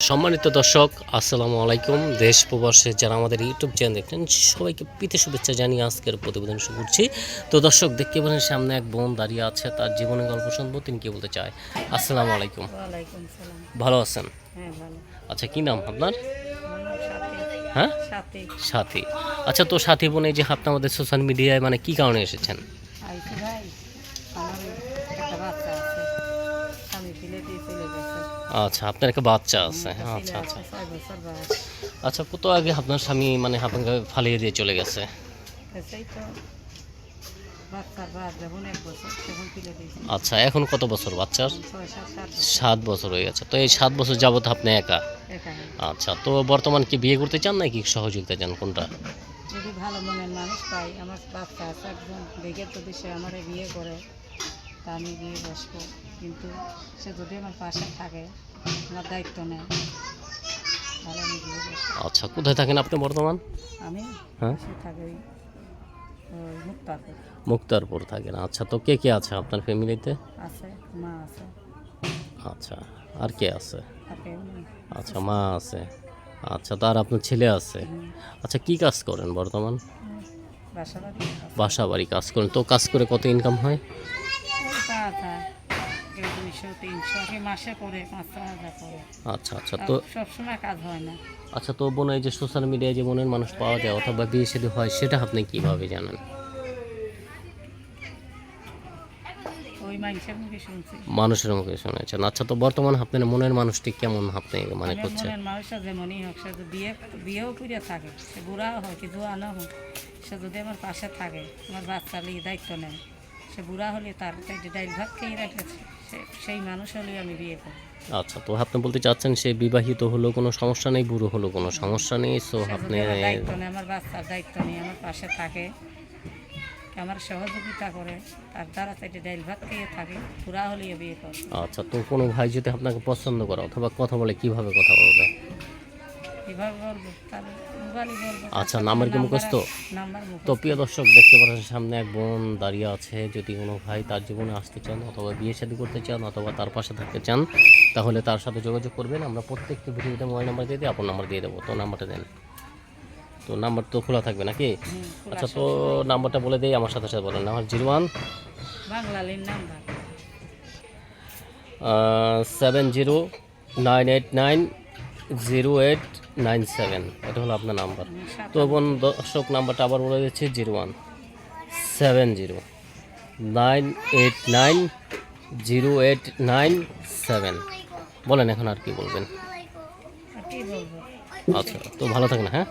সম্মানিত দর্শক আসসালামু আলাইকুম। দেশ প্রবাসে যারা আমাদের ইউটিউব চ্যানেল দেখছেন সবাইকে পিতে শুভেচ্ছা জানিয়ে আজকের প্রতিবেদন শুরু করছি। তো দর্শক দেখতে পারেন সামনে এক বোন দাঁড়িয়ে আছে তার জীবনের গল্প শুনব তিনি কি বলতে চায়? আসসালামু আলাইকুম। ভালো আছেন? হ্যাঁ আচ্ছা কি নাম আপনার? হ্যাঁ? সাথী। আচ্ছা তো সাথী বোন এই যে আপনি আমাদের সোশ্যাল মিডিয়ায় মানে কি কারণে এসেছেন? আইসি ভাই একটা বাচ্চা আছে। স্বামী ফেলে দিয়ে চলে গেছে আচ্ছা আপনার একটা বাচ্চা আছে একটা আচ্ছা আচ্ছা। আচ্ছা কত আগে আপনার স্বামী মানে আপনাকে ফালিয়ে দিয়ে চলে গেছে? তো তো আচ্ছা এখন কত বছর বাচ্চার? সাত বছর। হয়ে গেছে। তো এই সাত বছর যাবত আপনি একা? আচ্ছা তো বর্তমান কি বিয়ে করতে চান নাকি সহযোগিতা চান কোনটা? যদি ভালো মনের মানুষ পাই আমার বাচ্চা আছে একজন দেখে যদি সে আমার বিয়ে করে। তা আমি বিয়ে বসবো। কিন্তু সে যদি আমার পাশে থাকে আমার দায়িত্ব নেয় তাহলে আমি বিয়ে বসবো। আচ্ছা কোথায় থাকেন আপনি বর্তমান? আমি হ্যাঁ? সে থাকে ওই মুক্তারপুর থাকেন। আচ্ছা তো কে কে আছে আপনার ফ্যামিলিতে? আছে মা আছে। আচ্ছা আর কে আছে? আর কেউ নেই। আচ্ছা মা আছে। আচ্ছা তার আপনার ছেলে আছে? আচ্ছা কি কাজ করেন বর্তমান? বাসা বাড়ি বাসা বাড়ি কাজ করেন। তো কাজ করে কত ইনকাম হয়? তা দুইশো তিনশো কি মাসে করে পাঁচ হাজার করে আচ্ছা আচ্ছা তো সবসময় কাজ হয় না। আচ্ছা তো বোন এই যে সোশ্যাল মিডিয়ায় যে মনের মানুষ পাওয়া যায় অথবা বিয়ে শাদী হয় সেটা আপনি কীভাবে জানেন? মানুষের মুখে শুনেছেন। আচ্ছা তো বর্তমান আপনার মনের মানুষটি কেমন আপনি মানে আমি করছেন? মনের মানুষটা যেমনই হোক সে বিয়ে বিয়েও করে থাকে সে বুড়াও হয় কি জোয়ানও হোক সে যদি আমার পাশে থাকে আমার বাচ্চা লিয়ে দায়িত্ব নেয়। সে বুড়া হলে তার ডাইল ভাত খেয়ে রেখেছে সেই মানুষ হলে আমি বিয়ে করি আচ্ছা তো আপনি বলতে চাচ্ছেন সে বিবাহিত হলো কোনো সমস্যা নেই বুড়ো হলো কোনো সমস্যা নেই সো আপনি আমার দায়িত্ব নেয় আমার বাচ্চার দায়িত্ব নিয়ে আমার পাশে থাকে আমার সহযোগিতা করে তার দ্বারা চাইতে ডাইল ভাত খেয়ে থাকে বুড়া হলেই বিয়ে করে আচ্ছা তো কোনো ভাই যদি আপনাকে পছন্দ করে অথবা কথা বলে কীভাবে কথা বলবে? আচ্ছা, নাম্বার কি মুখস্থ? তো প্রিয় দর্শক দেখতে পাচ্ছেন সামনে এক বোন দাঁড়িয়ে আছে। যদি কোনো ভাই তার জীবনে আসতে চান অথবা বিয়ে শাদী করতে চান অথবা তার পাশে থাকতে চান তাহলে তার সাথে যোগাযোগ করবেন। আমরা প্রত্যেকটি ভিডিওতে মোবাইল নাম্বার দিয়ে দিই আপনার নাম্বার দিয়ে দেবো। তো নাম্বারটা দেন। তো নাম্বার তো খোলা থাকবে নাকি? আচ্ছা তো নাম্বারটা বলে দিই আমার সাথে সাথে বলেন। আমার zero one. Seven zero nine eight nine zero eight nine seven এটা হলো আপনার নাম্বার। তো বোন দর্শক নাম্বারটা আবার বলে দিচ্ছি zero one seven zero nine eight nine zero eight nine seven. বলেন এখন আর কি বলবেন। আচ্ছা তো ভালো থাকেন হ্যাঁ?